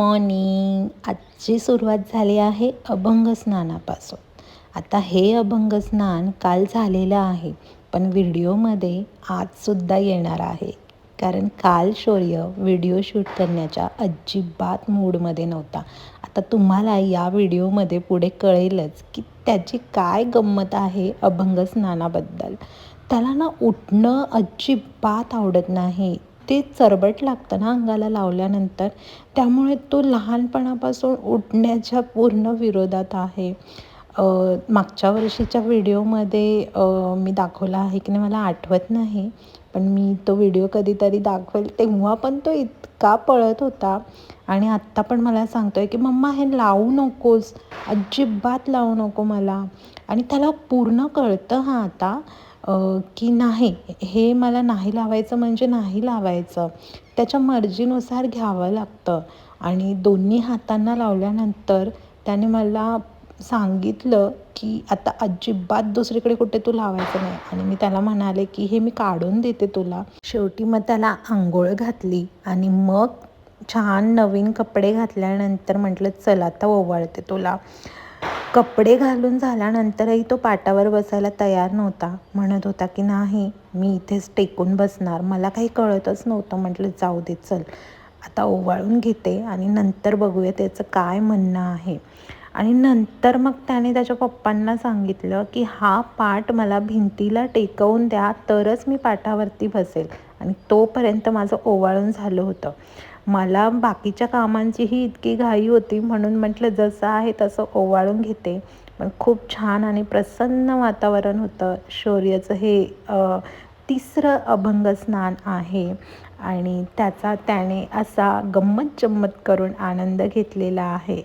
Morning आजची सुरुवात झाली आहे अभंग स्नानापासून. आता हे अभंग स्नान काल झालेलं आहे पण व्हिडिओमध्ये आजसुद्धा येणार आहे. कारण काल शौर्य व्हिडिओ शूट करण्याच्या अजिबात मूडमध्ये नव्हता. आता तुम्हाला या व्हिडिओमध्ये पुढे कळेलच की त्याची काय गंमत आहे अभंग स्नानाबद्दल. त्याला ना उठणं अजिबात आवडत नाही. ते चरबट लागतं ना अंगाला लावल्यानंतर. त्यामुळे तो लहानपणापासून उठण्याच्या पूर्ण विरोधात आहे. मागच्या वर्षीच्या व्हिडिओमध्ये मी दाखवला आहे की नाही मला आठवत नाही. पण मी तो व्हिडिओ कधीतरी दाखवेल तेव्हा पण तो इतका पळत होता. आणि आत्ता पण मला सांगतोय की मम्मा हे लावू नकोस. अजिबात लावू नको मला. आणि त्याला पूर्ण कळतं हां आता. की नाही हे मला नाही लावायचं म्हणजे नाही लावायचं. त्याच्या मर्जीनुसार घ्यावं लागतं. आणि दोन्ही हातांना लावल्यानंतर त्याने मला सांगितलं की आता अजिबात दुसरीकडे कुठे तू लावायचं नाही. आणि मी त्याला म्हणाले की हे मी काढून देते तुला. शेवटी मग त्याला आंघोळ घातली आणि मग छान नवीन कपडे घातल्यानंतर म्हटलं चल आता ओवाळते तुला. कपडे घालून झाल्यानंतरही तो पाटावर बसायला तयार नव्हता. म्हणत होता की नाही मी इथेच टेकून बसणार. मला काही कळतच नव्हतं. म्हटलं जाऊ दे चल. आता ओवाळून घेते आणि नंतर बघूया त्याचं काय म्हणणं आहे. आणि नंतर मग त्याने त्याच्या पप्पांना सांगितलं की हा पाठ मला भिंतीला टेकवून द्या तरच मी पाटावरती बसेल. आणि तोपर्यंत माझं ओवाळून झालं होतं. मला बाकीच्या कामांचीही इतकी घाई होती म्हणून म्हटलं जसं आहे तसं ओवाळून घेते. पण खूप छान आणि प्रसन्न वातावरण होतं. शौर्याचं हे तिसरं अभंग स्नान आहे. आणि त्याचा त्याने असा गंमत जम्मत करून आनंद घेतलेला आहे.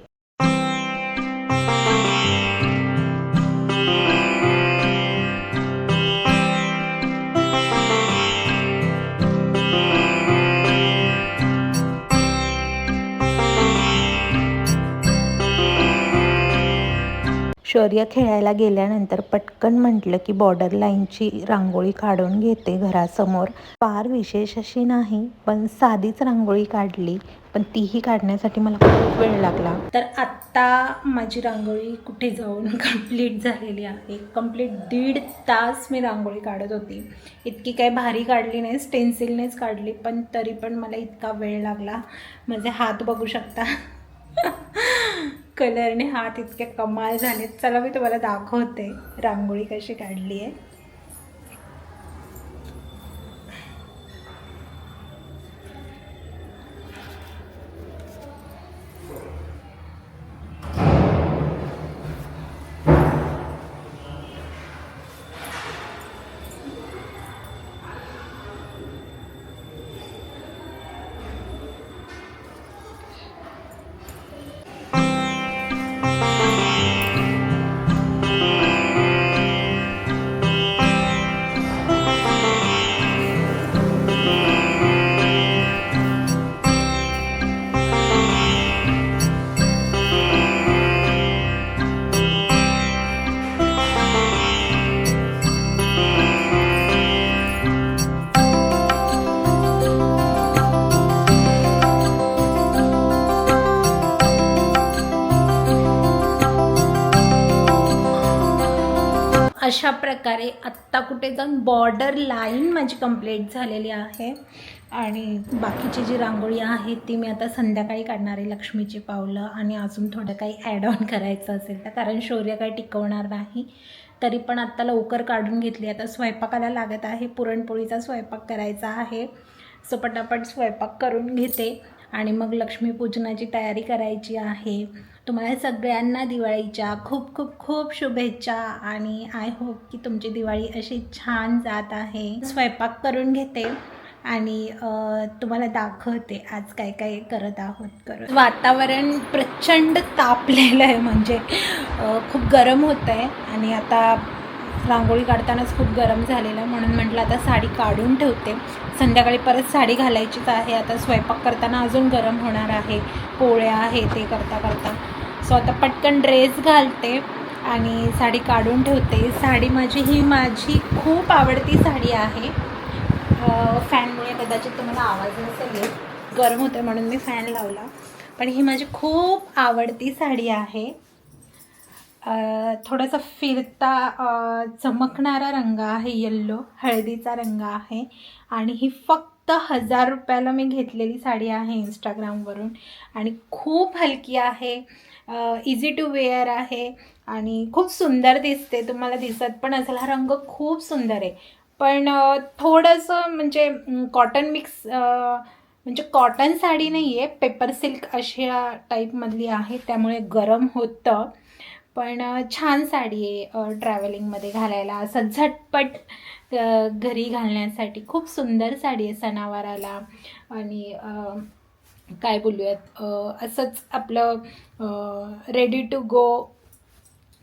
शौर्य खेळायला गेल्यानंतर पटकन म्हटलं की बॉर्डर लाईनची रांगोळी काढून घेते घरासमोर. फार विशेष अशी नाही पण साधीच रांगोळी काढली पण तीही काढण्यासाठी मला खूप वेळ लागला. तर आत्ता माझी रांगोळी कुठे जाऊन कंप्लीट झालेली आहे? कंप्लीट दीड तास मी रांगोळी काढत होती. इतकी काही भारी काढली नाही स्टेन्सिलनेच काढली पण तरी पण मला इतका वेळ लागला. माझे हात बघू शकता. कलरने हात इतके कमाल झालेत. चला मी तुम्हाला दाखवते. रांगोळी कशी काढली आहे अशा प्रकारे आत्ता कुठे जाऊन बॉर्डर लाईन माझी कंप्लीट झालेली आहे. आणि बाकीची जी रांगोळी आहे ती मी आता संध्याकाळी काढणार आहे लक्ष्मीची पावलं आणि अजून थोडं काही ॲड ऑन करायचं असेल तर कारण शौर्य काही टिकवणार नाही. तरी पण आत्ता लवकर काढून घेतली. आता स्वयंपाकाला लागत आहे. पुरणपोळीचा स्वयंपाक करायचा आहे. सो पटापट स्वयंपाक करून घेते. आणि मग लक्ष्मीपूजनाची तयारी करायची आहे. तुम्हाला सगळ्यांना दिवाळीच्या खूप खूप खूप शुभेच्छा आणि आय होप की तुमची दिवाळी अशी छान जात आहे. स्वयंपाक करून घेते आणि तुम्हाला दाखवते आज काय काय करत आहोत. करत वातावरण प्रचंड तापलेलं आहे. म्हणजे खूप गरम होतं आहे आणि आता रांगोळी काढतानाच खूप गरम झालेलं म्हणून म्हटलं आता साडी काढून ठेवते. संध्याकाळी परत साडी घालायचीच आहे. आता स्वयंपाक करताना अजून गरम होणार आहे. पोळ्या आहे ते करता करता. सो आता पटकन ड्रेस घालते आणि साडी काढून ठेवते. साडी माझी ही माझी खूप आवडती साडी आहे. फॅनमुळे कदाचित तुम्हाला आवाज नसेल गरम होते म्हणून मी फॅन लावला. पण ही माझी खूप आवडती साडी आहे. थोडासा फिरता चमकणारा रंग आहे येल्लो हळदीचा रंग आहे. आणि ही फक्त हजार रुपयाला मी घेतलेली साडी आहे इंस्टाग्रामवरून आणि खूप हलकी आहे इझी टू वेअर आहे. आणि खूप सुंदर दिसते तुम्हाला दिसत पण असेल. हा रंग खूप सुंदर आहे. पण थोडंसं म्हणजे कॉटन मिक्स म्हणजे कॉटन साडी नाही आहे पेपर सिल्क अशा टाईपमधली आहे. त्यामुळे गरम होतं. पण छान साडी आहे ट्रॅव्हलिंगमध्ये घालायला. असं झटपट घरी घालण्यासाठी खूप सुंदर साडी आहे सणावाराला. आणि काय बोलूयात असंच आपलं रेडी टू गो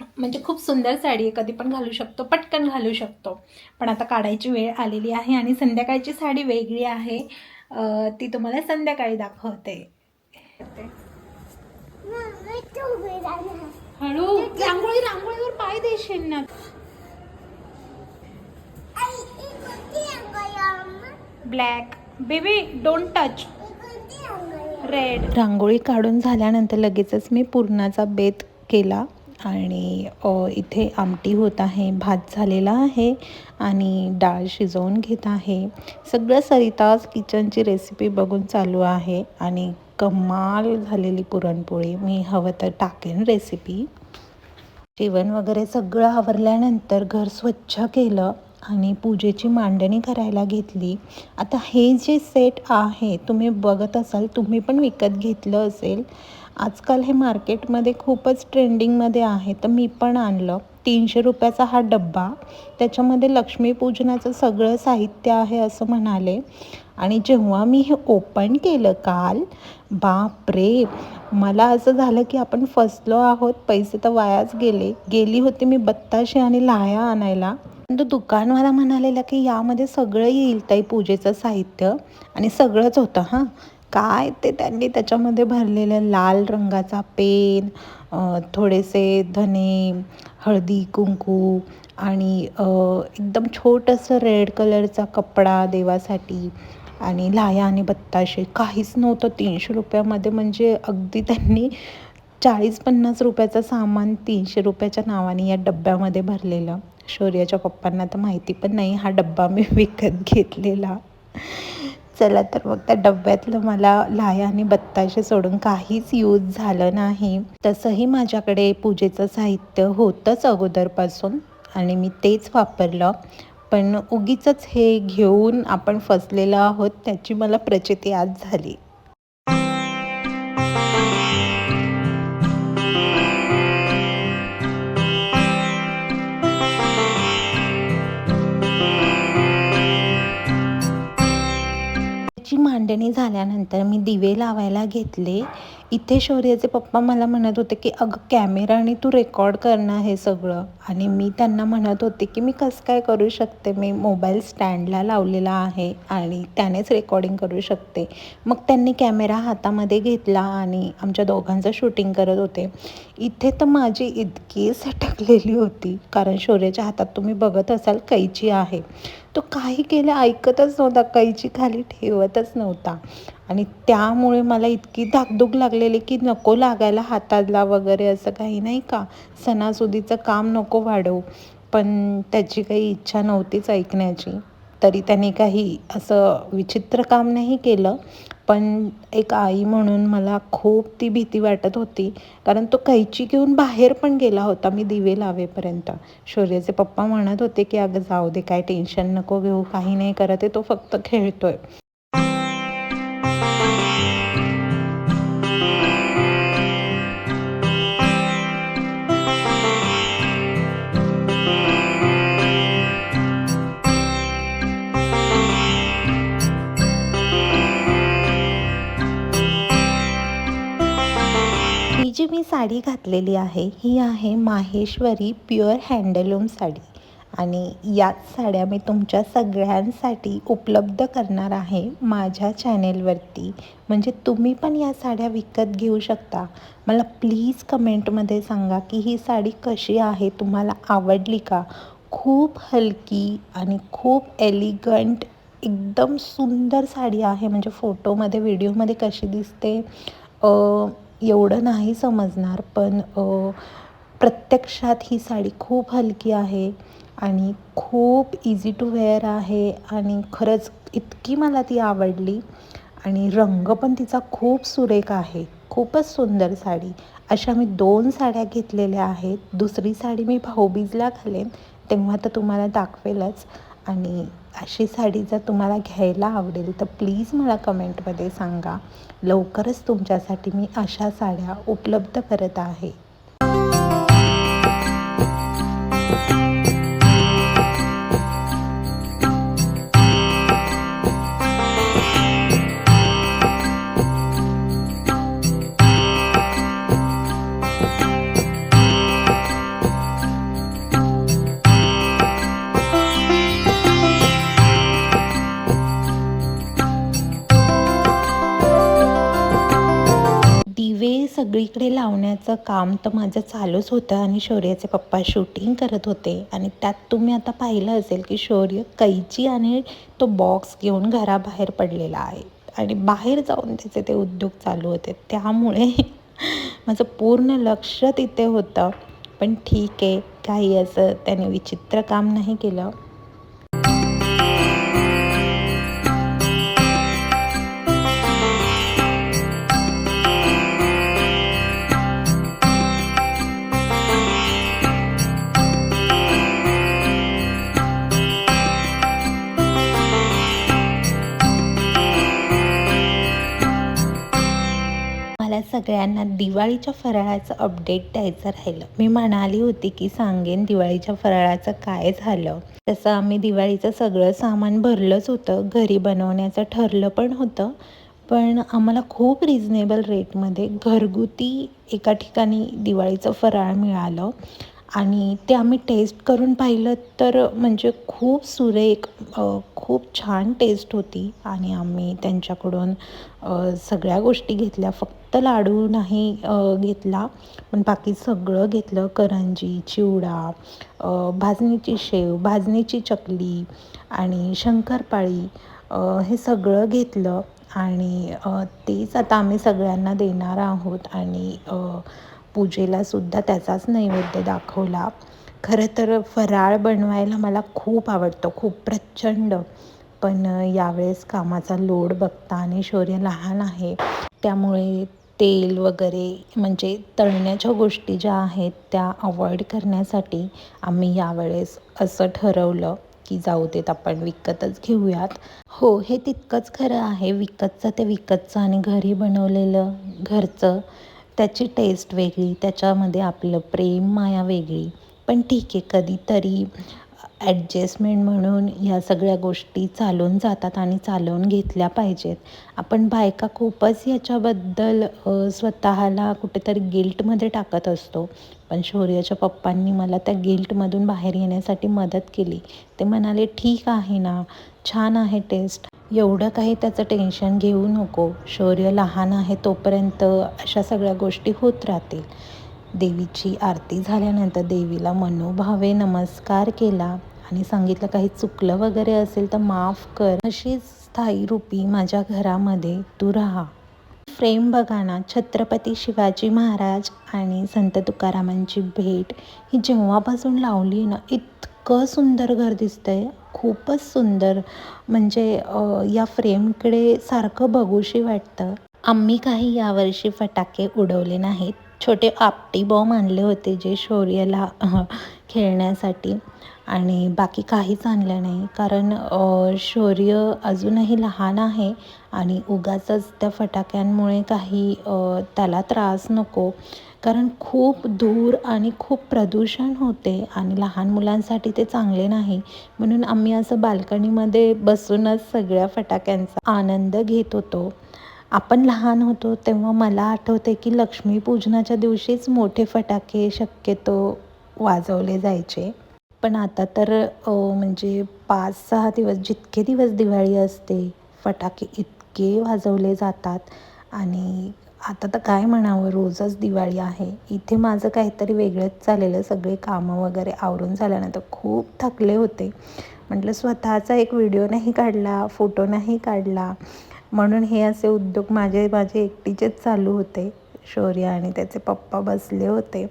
म्हणजे खूप सुंदर साडी आहे. कधी पण घालू शकतो पटकन घालू शकतो. पण आता काढायची वेळ आलेली आहे आणि संध्याकाळची साडी वेगळी आहे. ती तुम्हाला संध्याकाळी दाखवते. हळू. रांगोळी रांगोळीवर पाय देशील ना black baby don't touch red rangoli काढून झाल्यानंतर लगेचच मी पुरणाचा बेत केला आणि इथे आमटी होत आहे भात झालेला आहे आणि डाळ शिजवून घेत आहे. सगळं सरिताज किचनची रेसिपी बघून चालू आहे आणि कमाल झालेली पुरणपोळी. मी हवं तर टाकेन रेसिपी जेवण वगैरे सगळं आवरल्यानंतर घर स्वच्छ केलं आणि पूजेची मांडणी करायला घेतली. आता हे जे सेट आहे तुम्ही बघत असाल तुम्ही पण विकत घेतलं असेल. आजकाल हे मार्केटमध्ये खूपच ट्रेंडिंगमध्ये आहे तर मी पण आणलं. तीनशे रुपयाचा हा डब्बा. त्याच्यामध्ये लक्ष्मीपूजनाचं सगळं साहित्य आहे असं म्हणाले. आणि जेव्हा मी हे ओपन केलं काल बापरे! मला असं झालं की आपण फसलो आहोत. पैसे तर वायाच गेले. गेली होती मी बत्ताशे आणि लाह्या आणायला. तो दुकानवाला म्हणालेला की यामध्ये सगळं येईल ताई पूजेचं साहित्य. आणि सगळंच होतं हां. काय ते त्यांनी त्याच्यामध्ये भरलेलं लाल रंगाचा पेन थोडेसे धने हळदी कुंकू आणि एकदम छोटंसं रेड कलरचा कपडा देवासाठी आणि लाया आणि बत्ताशे. काहीच नव्हतं. तीनशे रुपयामध्ये म्हणजे अगदी त्यांनी चाळीस पन्नास रुपयाचं सामान तीनशे रुपयाच्या नावाने या डब्यामध्ये भरलेलं. शौर्याच्या पप्पांना तर माहिती पण नाही. हा डब्बा मी विकत घेतलेला. चला तर मग त्या डब्यातलं मला लाया आणि बत्ताशे सोडून काहीच यूज झालं नाही. तसंही माझ्याकडे पूजेचं साहित्य होतंच अगोदरपासून आणि मी तेच वापरलं. पण उगीच हे घेऊन आपण फसलेलो आहोत त्याची मला प्रचिती आज झाली. मांडणी झाल्यानंतर मी दिवे लावायला घेतले. इथे शौर्याचे पप्पा मला म्हणत होते की अगं कॅमेराने तू रेकॉर्ड करणं हे सगळं. आणि मी त्यांना म्हणत होते की मी कसं काय करू शकते? मी मोबाईल स्टँडला लावलेला आहे आणि त्यानेच रेकॉर्डिंग करू शकते. मग त्यांनी कॅमेरा हातामध्ये घेतला आणि आमच्या दोघांचं शूटिंग करत होते. इथे तर माझी इतकी सटकलेली होती कारण शौर्याच्या हातात तुम्ही बघत असाल कैची आहे. तो काही केलं ऐकतच नव्हता कैची खाली ठेवतच नव्हता. आणि त्यामुळे मला इतकी धाकधूक लागलेली की नको लागायला हाताला वगैरे असं काही नाही का? सणासुदीचं काम नको वाढवू. पण त्याची काही इच्छा नव्हतीच ऐकण्याची. तरी त्याने काही असं विचित्र काम नाही केलं. पण एक आई म्हणून मला खूप ती भीती वाटत होती. कारण तो कैची घेऊन बाहेर पण गेला होता. मी दिवे लावेपर्यंत. शौर्याचे पप्पा म्हणत होते की अगं जाऊ दे काय टेन्शन नको घेऊ काही नाही करत आहे तो फक्त खेळतो आहे ही जी मी साडी घातलेली आहे ही आहे माहेश्वरी प्युअर हँडलूम साडी. आणि याच साड्या मी तुमच्या सगळ्यांसाठी उपलब्ध करणार आहे माझ्या चॅनेलवरती. म्हणजे तुम्ही पण या साड्या विकत घेऊ शकता. मला प्लीज कमेंटमध्ये सांगा की ही साडी कशी आहे तुम्हाला आवडली का? खूप हलकी आणि खूप एलिगंट एकदम सुंदर साडी आहे. म्हणजे फोटोमध्ये व्हिडिओमध्ये कशी दिसते? एवढं नाही समजणार पण प्रत्यक्षात ही साडी खूप हलकी आहे आणि खूप इझी टू वेअर आहे आणि खरंच इतकी मला ती आवडली आणि रंग पण तिचा खूप सुरेख आहे खूपच सुंदर साडी. अशा मी दोन साड्या घेतलेल्या आहेत. दुसरी साडी मी भाऊबीजला घालेन तेव्हा तर तुम्हाला दाखवेलच. आणि अशी साडी जर तुम्हाला घ्यायला आवडेल तर प्लीज मला कमेंटमध्ये सांगा. लवकरच तुमच्यासाठी मी अशा साड्या उपलब्ध करत आहे. इकडे लावण्याचं काम तर माझं चालूच होतं आणि शौर्याचे पप्पा शूटिंग करत होते. आणि त्यात तुम्ही आता पाहिलं असेल की शौर्य कैची आणि तो बॉक्स घेऊन घराबाहेर पडलेला आहे. आणि बाहेर जाऊन त्याचे ते उद्योग चालू होते. त्यामुळे माझं पूर्ण लक्ष तिथे होतं. पण ठीक आहे काही असं त्याने विचित्र काम नाही केलं. सगळ्यांना दिवाळीच्या फराळाचं अपडेट द्यायचं राहिलं. मी म्हणाली होती की सांगेन दिवाळीच्या फराळाचं काय झालं. तसं आम्ही दिवाळीचं सगळं सामान भरलंच होतं. घरी बनवण्याचं ठरलं पण होतं. पण आम्हाला खूप रिजनेबल रेटमध्ये घरगुती एका ठिकाणी दिवाळीचं फराळ मिळालं. आणि ते आम्ही टेस्ट करून पाहिलं तर म्हणजे खूप सुरेख खूप छान टेस्ट होती. आणि आम्ही त्यांच्याकडून सगळ्या गोष्टी घेतल्या. फक्त लाडू नाही घेतला. पण बाकी सगळं घेतलं. करंजी चिवडा भाजणीची शेव भाजणीची चकली आणि शंकरपाळी हे सगळं घेतलं. आणि तेच आता आम्ही सगळ्यांना देणार आहोत. आणि पूजेलासुद्धा त्याचाच नैवेद्य दाखवला. खरं तर फराळ बनवायला मला खूप आवडतं खूप प्रचंड. पण यावेळेस कामाचा लोड बघता आणि शौर्य लहान आहे त्यामुळे तेल वगैरे म्हणजे तळण्याच्या गोष्टी ज्या आहेत त्या अवॉइड करण्यासाठी आम्ही यावेळेस असं ठरवलं की जाऊ देत आपण विकतच घेऊयात. हो हे तितकंच खरं आहे. विकतचं ते विकतचं आणि घरी बनवलेलं घरचं त्याची टेस्ट वेगळी त्याच्यामध्ये आपलं प्रेम माया वेगळी. पण ठीक आहे कधीतरी ॲडजस्टमेंट म्हणून ह्या सगळ्या गोष्टी चालून जातात आणि चालवून घेतल्या पाहिजेत. आपण बायका खूपच याच्याबद्दल स्वतःला कुठेतरी गिल्टमध्ये टाकत असतो. पण शौर्याच्या पप्पांनी मला त्या गिल्टमधून बाहेर येण्यासाठी मदत केली. ते म्हणाले ठीक आहे ना छान आहे टेस्ट एवढं काही त्याचं टेन्शन घेऊ नको. शौर्य लहान आहे तोपर्यंत अशा सगळ्या गोष्टी होत राहतील. देवीची आरती झाल्यानंतर देवीला मनोभावे नमस्कार केला. आणि सांगितलं काही चुकलं वगैरे असेल तर माफ कर. अशीच स्थायी रूपी माझ्या घरामध्ये तू राहा. फ्रेम बघा ना छत्रपती शिवाजी महाराज आणि संत तुकारामांची भेट ही जेव्हापासून लावली ना इतकं सुंदर घर दिसतंय. खूपच सुंदर. म्हणजे या फ्रेमकडे सारखं बघूशी वाटतं. आम्ही काही यावर्षी फटाके उडवले नाहीत. छोटे आपटी बॉम्ब आणले होते जे शौर्यला खेळण्यासाठी. आणि बाकी काहीच आणलं नाही. कारण शौर्य अजूनही लहान आहे आणि उगाचच त्या फटाक्यांमुळे काही त्याला त्रास नको. कारण खूप धूर आणि खूप प्रदूषण होते आणि लहान मुलांसाठी ते चांगले नाही. म्हणून आम्ही असं बाल्कनीमध्ये बसूनच सगळ्या फटाक्यांचा आनंद घेत होतो. आपण लहान होतो तेव्हा मला आठवते की लक्ष्मीपूजनाच्या दिवशीच मोठे फटाके शक्यतो वाजवले जायचे. पण आता तर म्हणजे पाच सहा दिवस जितके दिवस दिवाळी असते फटाके इतके वाजवले जातात. आणि आता तर काय म्हणावं रोजच दिवाळी आहे. इथे माझं काहीतरी वेगळंच चाललेलं सगळे कामं वगैरे आवरून झाल्यानंतर खूप थकले होते. म्हटलं स्वतःचा एक व्हिडिओ नाही काढला फोटो नाही काढला. म्हणून हे असे उद्योग माझे माझे एकटीचेच चालू होते. शौर्य आणि त्याचे पप्पा बसले होते.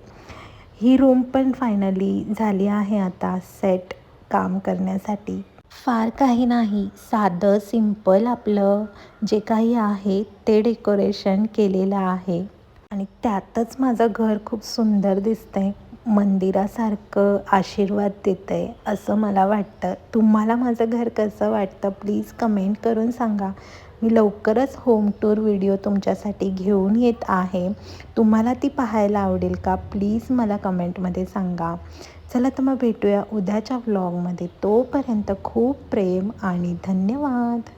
ही रूम पण फायनली झाली आहे आता सेट काम करण्यासाठी. फार काही नाही साधं सिंपल आपलं जे काही आहे ते डेकोरेशन केलेलं आहे. आणि त्यातच माझं घर खूप सुंदर दिसतंय मंदिरासारखं आशीर्वाद देतं आहे असं मला वाटतं. तुम्हाला माझं घर कसं वाटतं? प्लीज कमेंट करून सांगा. मी लवकरच होम टूर व्हिडिओ तुमच्यासाठी घेऊन येत आहे. तुम्हाला ती पाहायला आवडेल का? प्लीज मला कमेंटमध्ये सांगा. चला तर मग भेटूया उद्याच्या व्लॉगमध्ये तोपर्यंत खूप प्रेम आणि धन्यवाद.